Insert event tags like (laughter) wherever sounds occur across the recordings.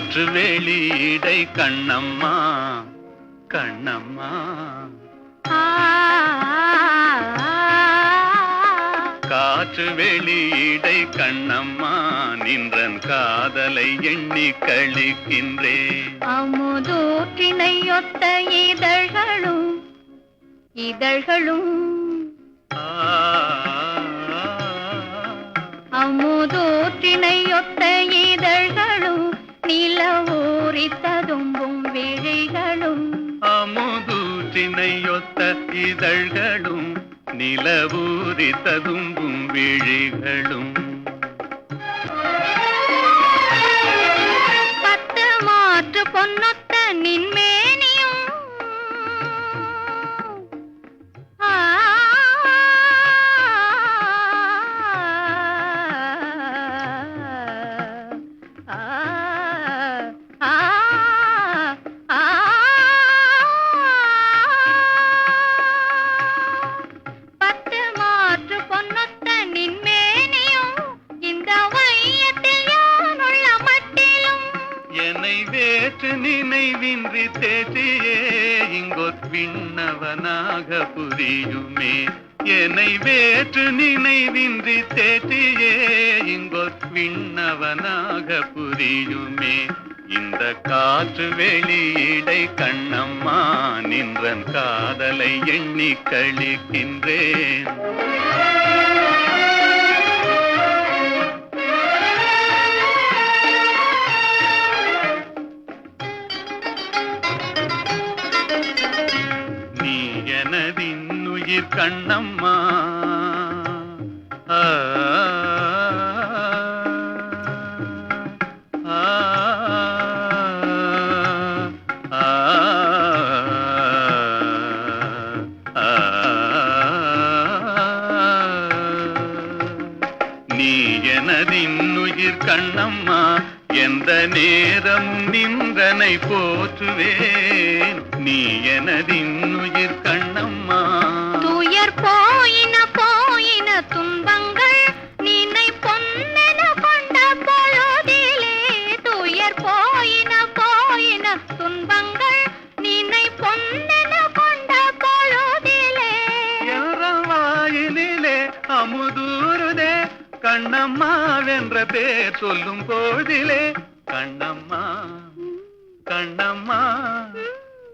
காற்று வெளியீடை கண்ணம்மா கண்ணம்மா. காற்று வெளியீடை கண்ணம்மா நின்றன் காதலை எண்ணி கழிக்கின்றேன் அமுதூற்றினையொத்த இதழ்களும் இதழ்களும். அமுதூற்றினையொத்த இதழ்களும் நிலவூரி ததும்பும் விழிகளும். அமுதூற்றினையொத்த இதழ்களும் நிலவூரி ததும்பும் விழிகளும். பத்து மாற்று பொன்னொத்த நின்மேனியும் அரசனாக புரியுமே என்னை வேற்று நினைவின்றி தேற்றியே. இங்கொத் விண்ணவனாக புரியுமே இந்த காற்று வெளியீடை கண்ணம்மா நின்றன் காதலை எண்ணி கழிக்கின்றேன். உயிர் கண்ணம்மா. நீ எனதின்னுயிர் கண்ணம்மா எந்த நேரமும் நின்றனை போற்றுவேன். நீ எனதின் கண்ணம்மா வென்ற பேர் சொல்லும் போதிலே கண்ணம்மா கண்ணம்மா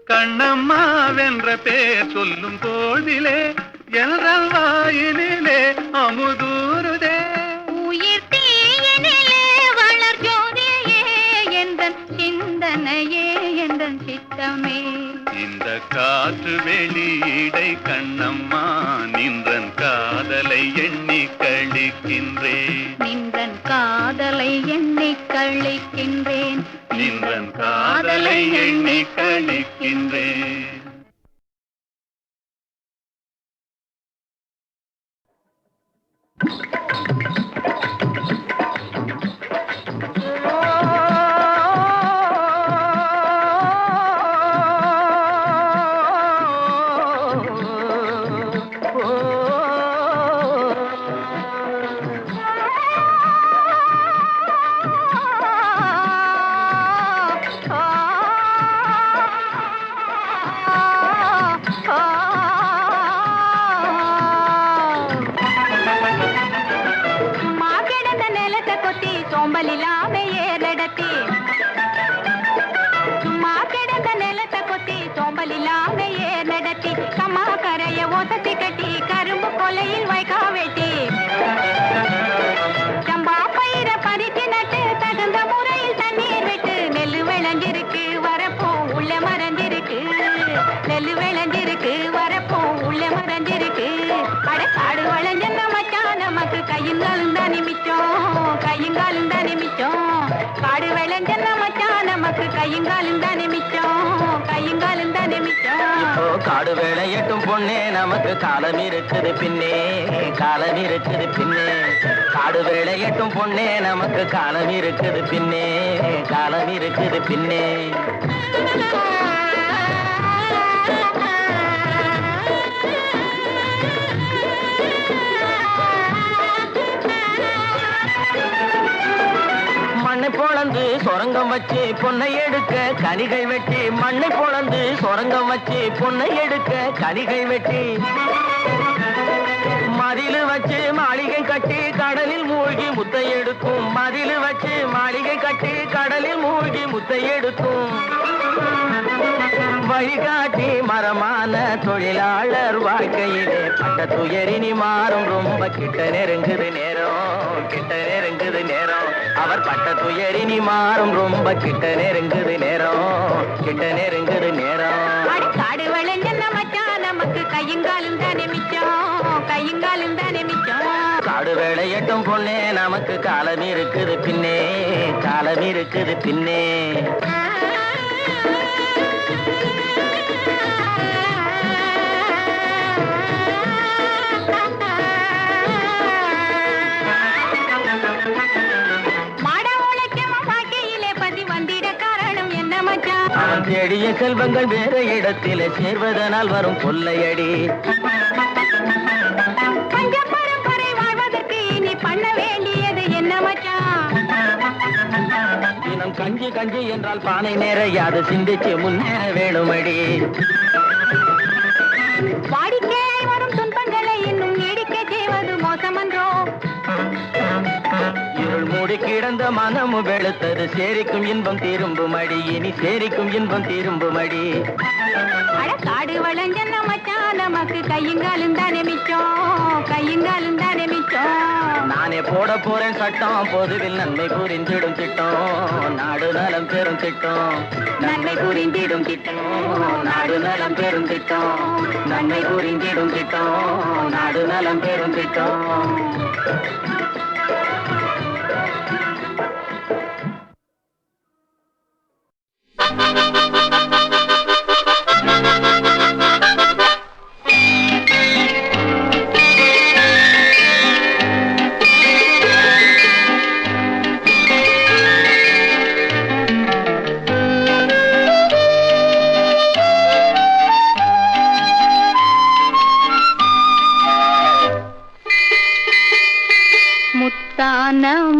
கண்ணம்மா வென்ற பேர் சொல்லும் போதிலே என்ற வாயினிலே அமுதூருதே உயிர் தீயனிலே வளர் ஜோதியே எந்தன் சிந்தனையே எந்தன் சித்தமே. இந்த காற்று வெளியீடை கண்ணம்மா நின்றன் காதலை எண்ணி கழிக்கின்றேன். நின்றன் காதலை எண்ணி கழிக்கின்றேன். நின்றன் காதலை எண்ணி கழிக்கின்றேன். சும்மா கட்டி கரும்பு கொலையில் வைக்கா வெட்டி. சம்பா பயிர பறிச்சு நட்டு தகுந்த முறையில் தண்ணீர் விட்டு நெல்லு விளைஞ்சிருக்கு வரப்போ உள்ள மறந்திருக்கு நெல்லு விளைஞ்சிருக்கு வரப்போ உள்ள மறந்திருக்கு அட காடு வளைஞ்ச மச்சான் நமக்கு கையுங்காலும் தான் நிமிச்சோம் கையுங்காலும் தான் நிமிச்சோம் காடு விளைஞ்ச தானே மிச்சம் கையுங்காலும் தானே மிச்சம் கையுங்காலும் காடு வேலையட்டும் பொண்ணே நமக்கு காலம் இருக்குது பின்னே. காலம் இருக்குது பின்னே காடு வேலையட்டும் பொண்ணே நமக்கு காலம் இருக்குது பின்னே. காலம் இருக்குது பின்னே. சொரங்கம் வச்சு பொண்ணை எடுக்க கனிகை வெட்டி மண்ணை பொழந்து சொரங்கம் வச்சு பொண்ணை எடுக்க கனிகை வெட்டி. மதிலு வச்சு மாளிகை கட்டி கடலில் மூழ்கி முத்தை எடுக்கும். மதிலு வச்சு மாளிகை கட்டி கடலில் மூழ்கி முத்தை எடுக்கும். வழிகாட்டி மரமான தொழிலாளர் வாழ்க்கையிலே பட்ட துயரினி மாறும். ரொம்ப கிட்ட நெருங்குது நேரம் கிட்ட நெருங்குது நேரம். அவர் பட்ட துயரினி மாறும். ரொம்ப கிட்ட நெருங்குது நேரம். கிட்ட நெருங்குது நேரம். காடு விளைஞ்சன மச்சான் நமக்கு கையுங்காலும் தானே மிச்சம். கையுங்காலும் தானே மிச்சம். காடு வேலையட்டும் பொண்ணே நமக்கு காலம் இருக்குது பின்னே. காலம் இருக்குது பின்னே. தேடிய செல்வங்கள் வேறு இடத்திலே சேர்வதனால் வரும் கொள்ளையடி. கஞ்சி கஞ்சி என்றால் பானை நிறையாது சிந்திச்சு முன்னேற வேணுமடி வாடிக்கையாய் வரும் துன்பங்களை இன்னும் நீடிக்க செய்வது மோசமன்றோ? மூடி கிடந்த மனமும் வெளுத்தது. சேரிக்கும் இன்பம் திரும்புமடி இனி சேரிக்கும் இன்பம் திரும்புமடி அட. காடு வளைஞ்சன மச்சான் நமக்கு கையுங்காலும் தானே மிச்சம். கையுங்காலும் தானே மிச்சம். நானே போட போறேன் சட்டம். பொதுவில் நன்மை புரிந்திடும் திட்டம். நாடு நலம் பெறும் திட்டம். நன்மை புரிந்திடும் திட்டம். நாடு நலம் பெறும் திட்டம். நன்மை புரிந்திடும் திட்டம். நாடு நலம் பெறும் திட்டம்.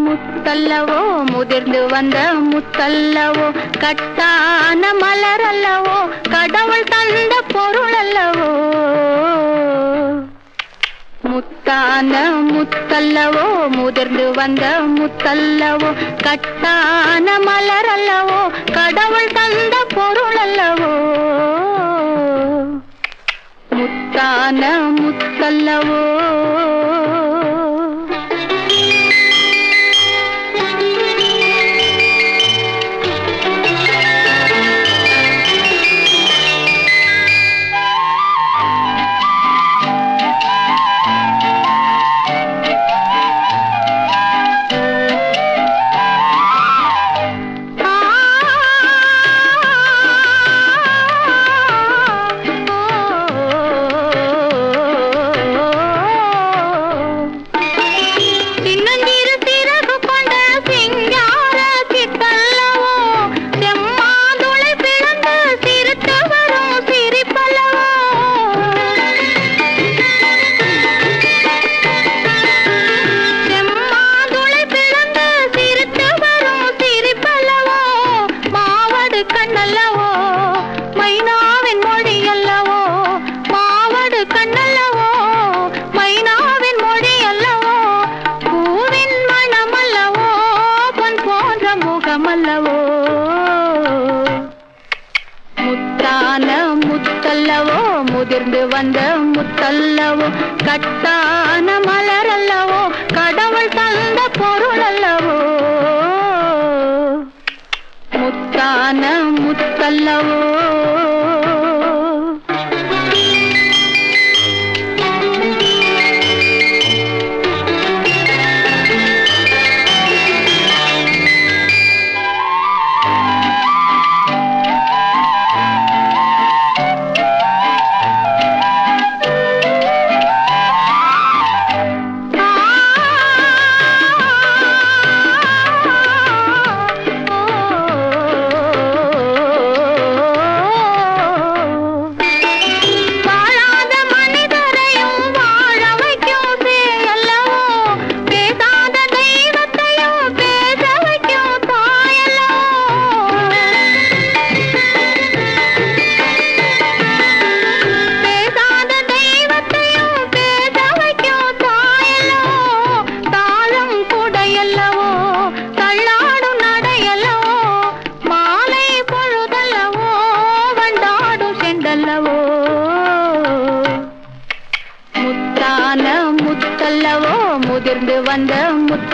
முத்தல்லவோ முதிர்ந்து வந்த முத்தல்லவோ கட்டான மலர் அல்லவோ கடவுள் தந்த பொருள் அல்லவோ முத்தான முத்தல்லவோ முதிர்ந்து வந்த முத்தல்லவோ கட்டான மலர் அல்லவோ கடவுள் தந்த பொருள் அல்லவோ முத்தான முத்தல்லவோ.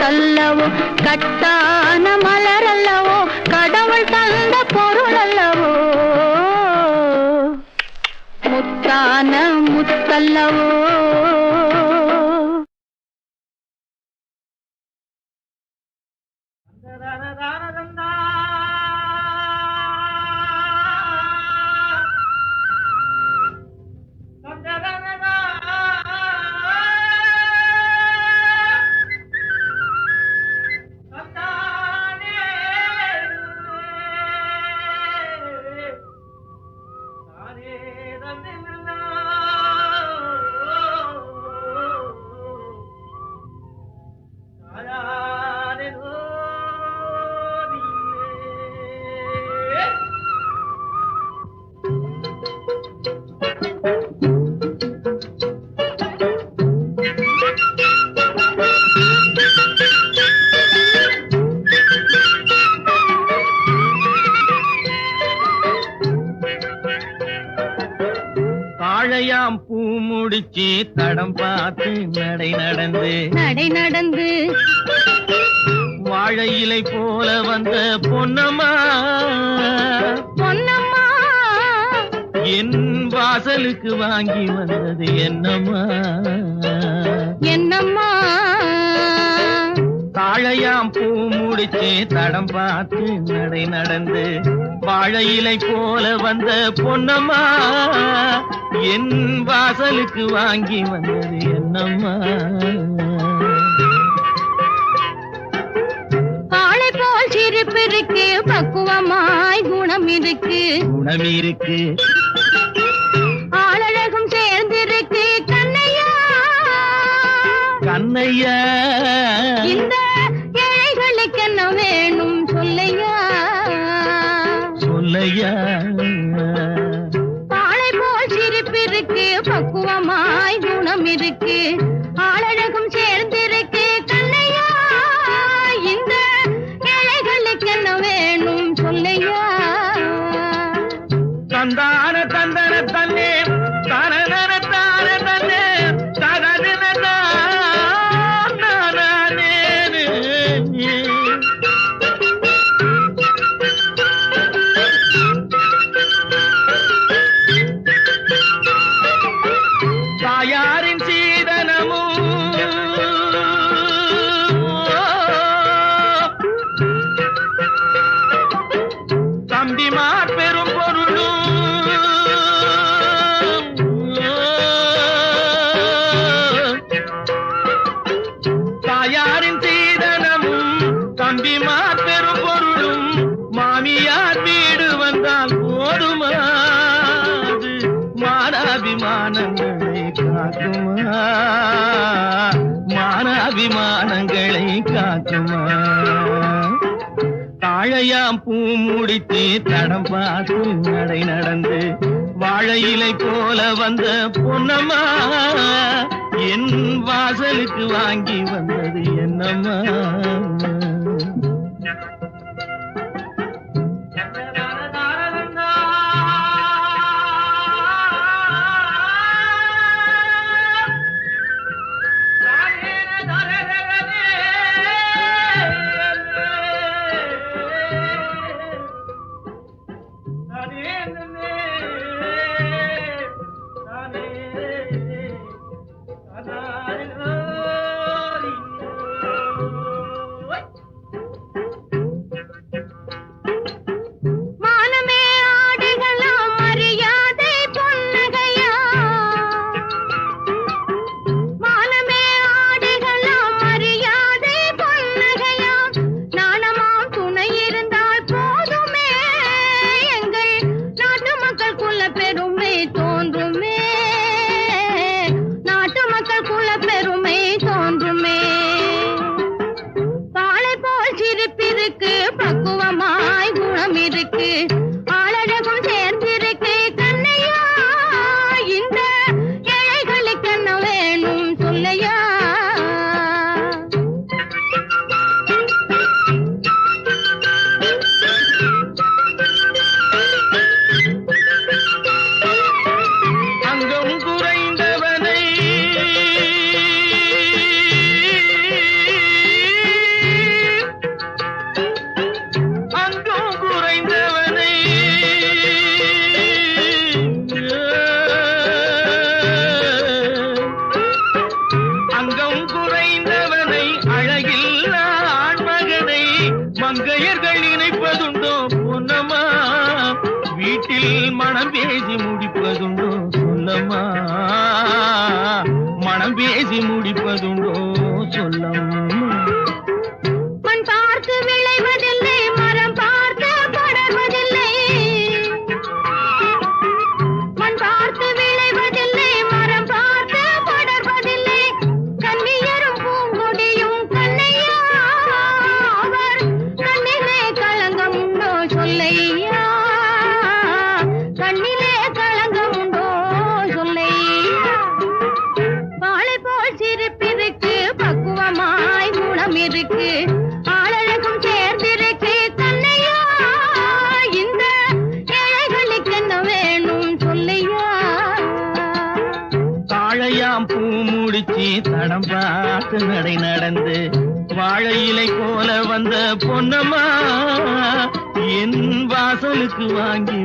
முத்தல்லவோ கட்டான மலர் அல்லவோ கடவுள் தந்த பொருள் அல்லவோ முத்தான முத்தல்லவோ. தடம் பார்த்து நடை நடந்து நடை நடந்து வாழை இலை போல வந்த பொன்னம்மா. பொன்னம்மா. என் வாசலுக்கு வாங்கி வந்தது என்னம்மா. என்னம்மா? தாழையாம் பூ முடிச்சு தடம் பார்த்து நடை நடந்து வாழை இலை போல வந்த பொன்னம்மா என் வாசலுக்கு வாங்கி வந்தது என்னம்மா. காளை போல் சிரிப்பு இருக்கு பக்குவமாய் குணம் இருக்கு. குணம் இருக்கு. ஆளழகும் சேர்ந்திருக்கு கண்ணையா. கண்ணையா. இந்த சொல்லையா காளை போல் சிரிப்பிருக்கு பக்குவமாய் குணம் இருக்கு. மாபெரும் பொருளும் தாயாரின் சீதனமும் தம்பி மாபெரும் பொருளும் மாமியார் வீடு வந்தால் போதுமாது மானாபிமானங்களை காக்குமா? மானாபிமானங்களை காக்குமா? வாழையாம் பூ முடித்து தடம் பார்த்து நடை நடந்து வாழை இலை போல வந்த பொன்னம்மா என் வாசலுக்கு வாங்கி வந்தது என்னம்மா? வாழையிலை போல வந்த பொன்னம்மா என் வாசலுக்கு வாங்கி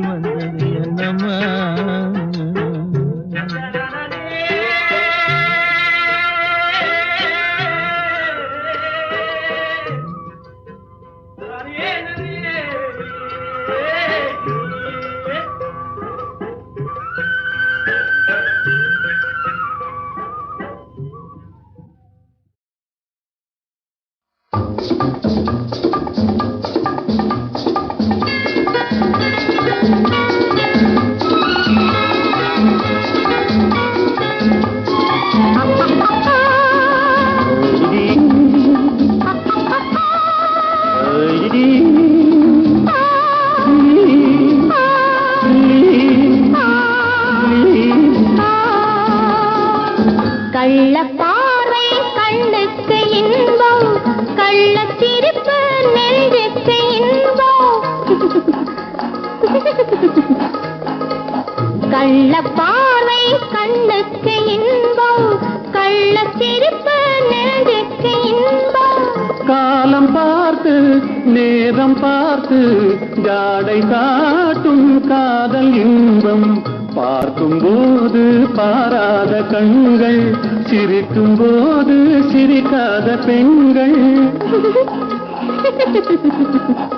பார்வை கண்ணுக்கு இன்பம் கள்ள சிரிப்பு நெஞ்சுக்கு இன்பம். காலம் பார்த்து நேரம் பார்த்து ஜாடை காட்டும் காதல் இன்பம். பார்க்கும் போது பாராத கண்கள் சிரிக்கும் போது சிரிக்காத பெண்கள்.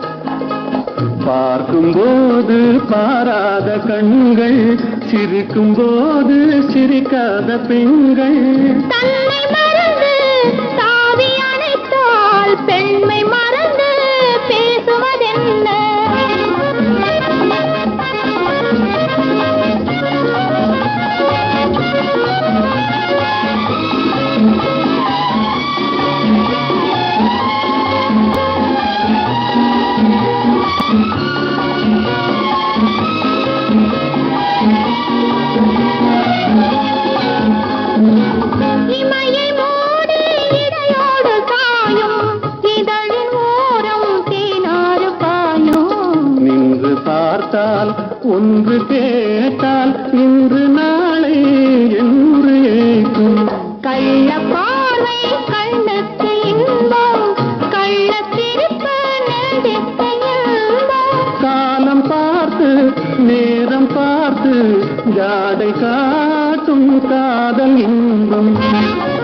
(laughs) பார்க்கும்போது பாராத கண்கள் சிரிக்கும் போது சிரிக்காத பெண்கள். காதல் இன்பம்.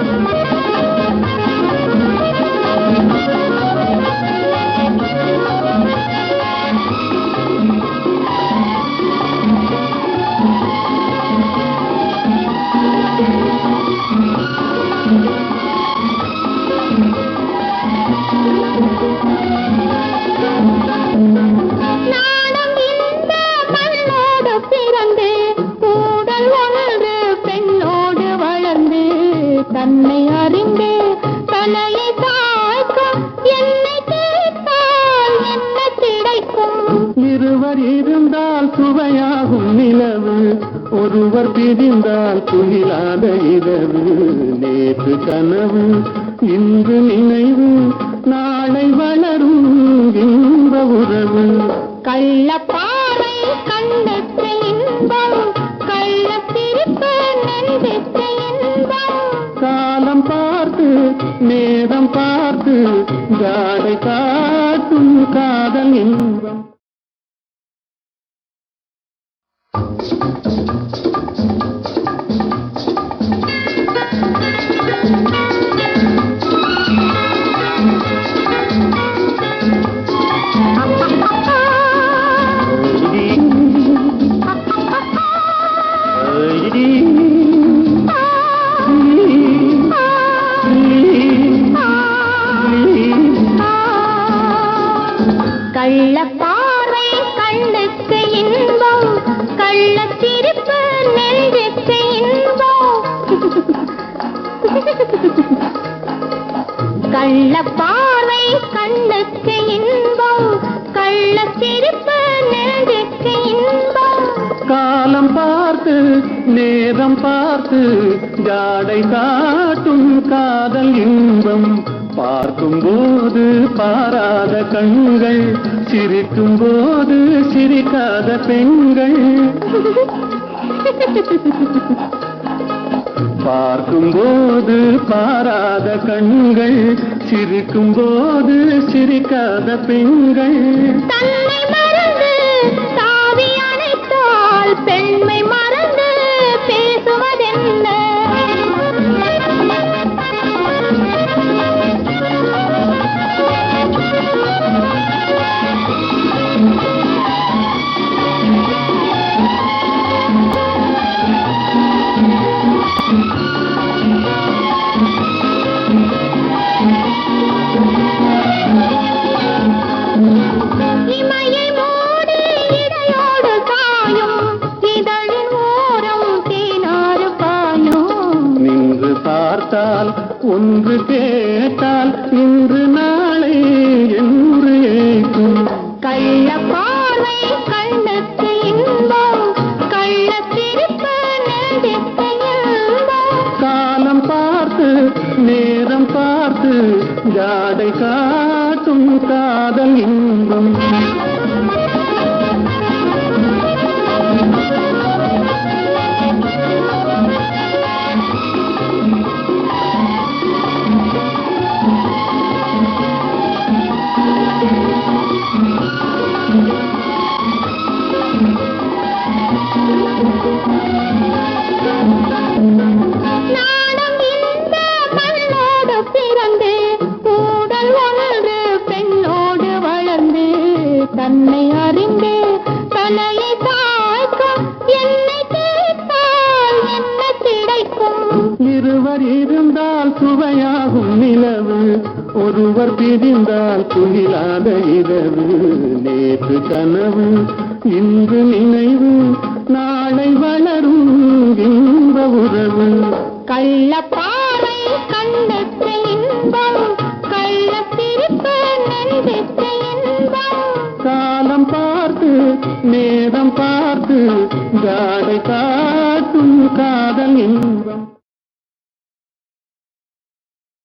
இந்த இரவு நேற்று கனவு இன்று நினைவு நாளை வளரும் இன்ப உறவு. கள்ளப்பாறை கண்டத்தை இன்பம் கள்ளத்திருப்பு காலம் பார்த்து நேரம் பார்த்து காதல் இன்பம். கள்ள பார்வை கண்ணுக்கு இன்பம் கள்ள சிரிப்பு நெஞ்சுக்கு இன்பம். காலம் பார்த்து நேரம் பார்த்து ஜாடை காட்டும் காதல் இன்பம். பார்க்கும் போது பாராத கண்கள் சிரிக்கும் போது சிரிக்காத பெண்கள். (laughs) பார்க்கும் போது பாராத கண்கள் சிரிக்கும் போது சிரிக்காத பெண்கள். ஒன்று கேட்டால் இன்று நாளை என்று ஏக்கும் கள்ள பார்வை கண்ணுக்கு இன்பம் கள்ள திருப்பு காலம் பார்த்து நேரம் பார்த்து ஜாடை காட்டும் ஒருவர் பிரிந்தால் துயிலாத இரவு. நேற்று கனவு இன்று நினைவு. நாளை வளரும் இன்ப உறவு. கள்ள பாவை கண்ணுக்கு இன்பம். காலம் பார்த்து நேரம் பார்த்து ஜாடை இன்பம்